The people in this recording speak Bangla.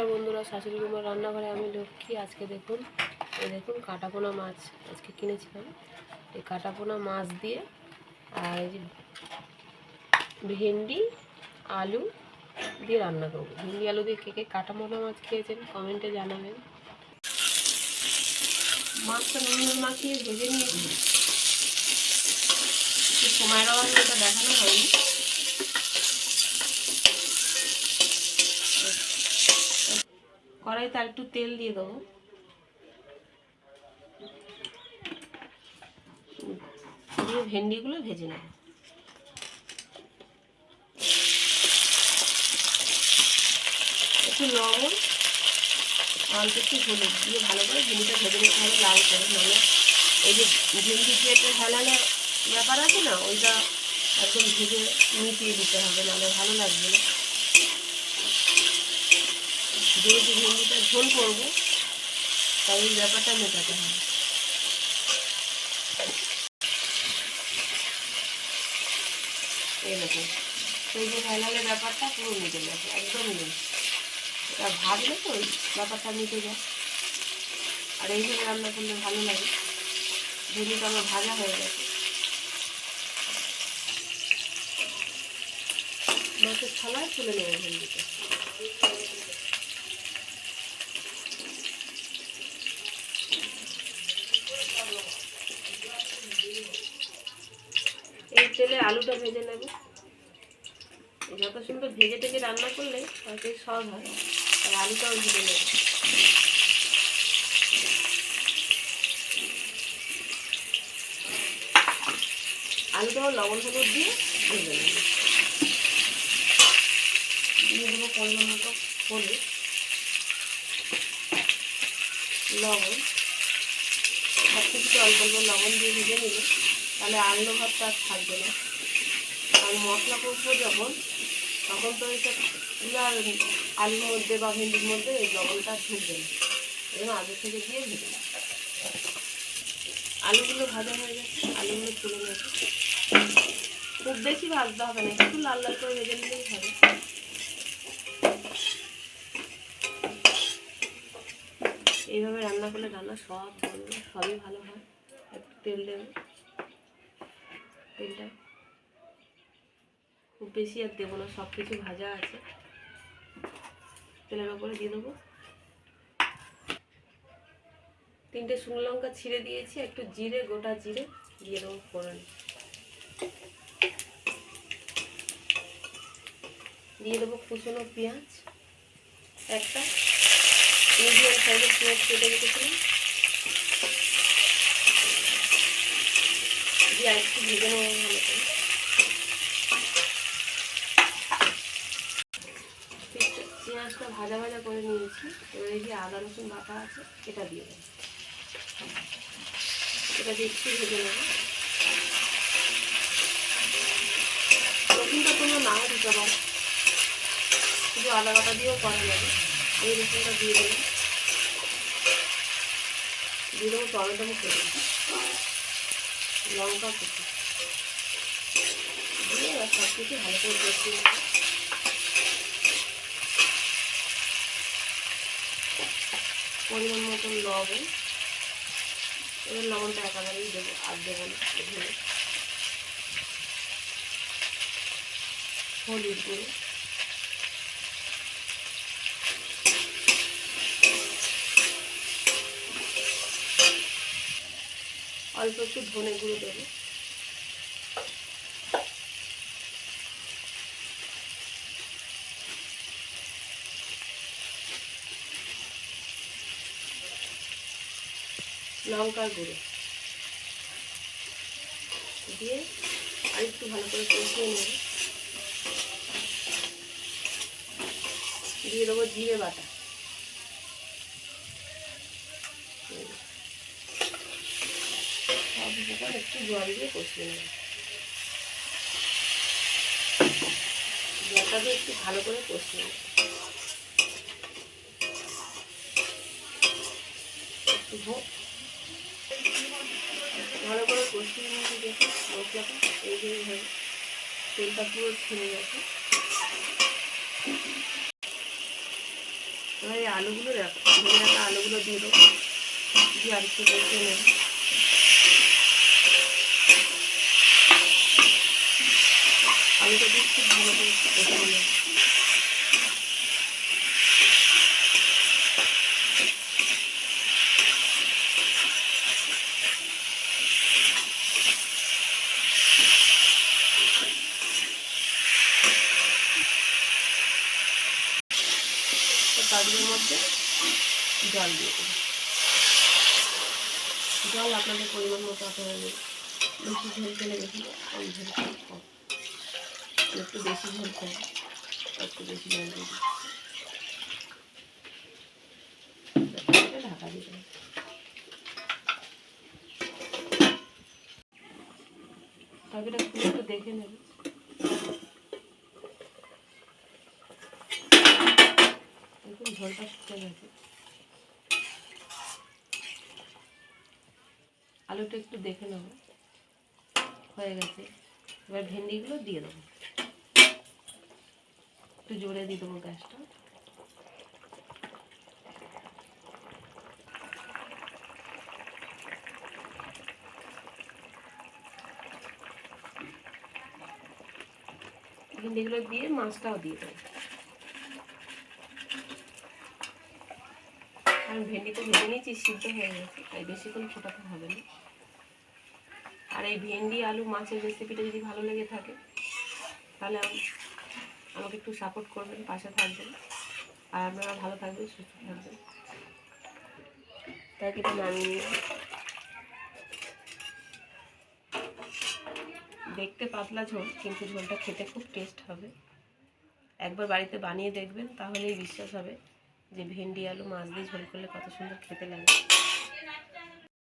নমস্কার বন্ধুরা, শাশুড়ি কুমার রান্নাঘরে আমি লক্ষ্মী। আজকে দেখুন, এই দেখুন কাটাপোনা মাছ আজকে কিনেছিলাম। এই কাটাপোনা মাছ দিয়ে আর এই যে ভেন্ডি, আলু দিয়ে রান্না করব। ভেন্ডি, আলু দিয়ে কে কে কাটাপোনা মাছ খেয়েছেন কমেন্টে জানাবেন। মাছটা নুন মাখিয়ে ভেজে নিয়েছি। সময়ের দেখানো হয়নি। কড়াইতে আর একটু তেল দিয়ে দেবো। দিয়ে ভেন্ডিগুলো ভেজে নেব। একটু লবণ অল্প একটু হলুদ দিয়ে ভালো করে ভেন্ডিটা ভেজে নিতে হবে লাল করে, নাহলে এই যে ভেন্ডি যে একটা হেলানো ব্যাপার আছে না, ওইটা একদম ভেজে মিটিয়ে দিতে হবে, নাহলে ভালো লাগবে না। যেহেতু ভেন্ডিটা ঝোল করব তাই এই ব্যাপারটা মেটাতে হবে। এরকম সেই যে ফাইনালের ব্যাপারটা পুরো মিটে গেছে একদম নেই। এটা ভাজলে তো ওই ব্যাপারটা মিটে যায়। আর এইভাবে রান্না করলে ভালো লাগে, ভেন্ডিটা আমার ভাজা হয়ে গেছে। মাছের থালায় তুলে নেব ভেন্ডিটা এই তেলে আলুটা ভেজে নেব। যত সুন্দর ভেজে টেজে রান্না করলে ততই সহজ হয়। আর আলুটাও ভেজে নেব। আলুটাও লবণ হলুদ দিয়ে ভেজে নেব। দিয়ে দেবো পরিমাণ মতো হলুদ, লবণ। সব কিছুতে অল্প অল্প লবণ দিয়ে ভেজে নিলে তাহলে আলু ভাতটা আর থাকবে না। আর মশলা করব যখন, তখন তো এটা আর আলুর মধ্যে বা ভেন্ডির মধ্যে এই লবণটা ঢুকবে না। এবং আগে থেকে দিয়ে ভেজে। আলুগুলো ভাজা হয়ে গেছে, আলুগুলো তুলে নেবে। খুব বেশি ভাজতে হবে না, একটু লাল লাল করে ভেজে নিলেই হবে। এইভাবে রান্না করলে রান্না সব সবই ভালো হয়। একটু তেল দেবে। তেলটা। খুব বেশি আর দেবো না সব কিছু ভাজা আছে। তেলের ওপরে দিয়ে দেবো। তিনটে শুকনো লঙ্কা ছিঁড়ে দিয়েছি, একটু জিরে, গোটা জিরে দিয়ে দেবো ফোড়ন। দিয়ে দেবো কুচনো পেঁয়াজ, একটা। মিডিয়াম সাইজের পেঁয়াজ কেটে রেখেছিলাম। দিয়ে ভেজে নেব ভালো করে পেঁয়াজটা ভাজা ভাজা করে নিয়েছি। এবারে যে আদা, রসুন বাটা আছে, এটা দিয়ে দেবো। এটা দিয়ে একটু ভেজে নেব। রসুনটা তোমরা নাও দিতে পারো। শুধু আদা বাটা দিয়েও করা যাবে। এই রসুনটা দিয়ে দেবো। দিয়ে দেবো টমেটো কেটে লঙ্কা কুচি। দিয়ে এবার সব কিছু ভালো করে কষিয়ে নেব। পরিমাণ মতন লবণ। এবার লবণটা একেবারেই দেবো, আর দেবো না হলুদ গুঁড়ো। অল্প একটু ধনে গুঁড়ো দেবো। লঙ্কার গুঁড়ো। দিয়ে আর একটু ভালো করে কষিয়ে নেব। দিয়ে দেবো জিরে বাটা। সব একটু জল দিয়ে কষিয়ে নেব। জলটা দিয়ে একটু ভালো করে কষিয়ে নেব। একটু হোক। ভালো করে কষিয়ে নিয়েছি দেখুন মশলাটা এই যে এইভাবে তেলটা পুরো ছেড়ে গেছে। এবার এই আলুগুলো রাখা আলুগুলো দিয়ে দেবো। দিয়ে আর একটু কষিয়ে নেব। আলুটা দিয়ে খুব ভালো করে একটু কষিয়ে নেব তো তাদের মধ্যে জল দিয়ে দেবো জল আপনাদের পরিমাণ মতো আপনারা নেবেন। বেশি ঝোল খেলে বেশি কম ঝোল খেলে কম একটু বেশি ঝোল খেলে একটু বেশি জল দিই ঢাকা খুলে একটু দেখে নেবে দেখুন ঝোলটা শুকে গেছে আলুটা একটু দেখে নেব হয়ে গেছে এবার ভেন্ডিগুলো দিয়ে দেবো। একটু জোরে দিয়ে দেবো গ্যাসটা। ভেন্ডিগুলো দিয়ে মাছটাও দিয়ে দেবো। আমি ভেন্ডি তো ভেজে নিয়েছি, সিদ্ধ হয়ে গেছে, তাই বেশিক্ষণ ফোটাতে হবে না। আর এই ভেন্ডি, আলু, মাছের রেসিপিটা যদি ভালো লেগে থাকে, তাহলে আম- আমাকে একটু সাপোর্ট করবেন, পাশে থাকবেন। আর আপনারা ভালো থাকবেন, সুস্থ থাকবেন। তাই কিন্তু নামিয়ে দেখতে পাতলা ঝোল, কিন্তু ঝোলটা খেতে খুব টেস্ট হবে। একবার বাড়িতে বানিয়ে দেখবেন, তাহলেই বিশ্বাস হবে যে ভেন্ডি, আলু, মাছ দিয়ে ঝোল করলে কত সুন্দর খেতে লাগে।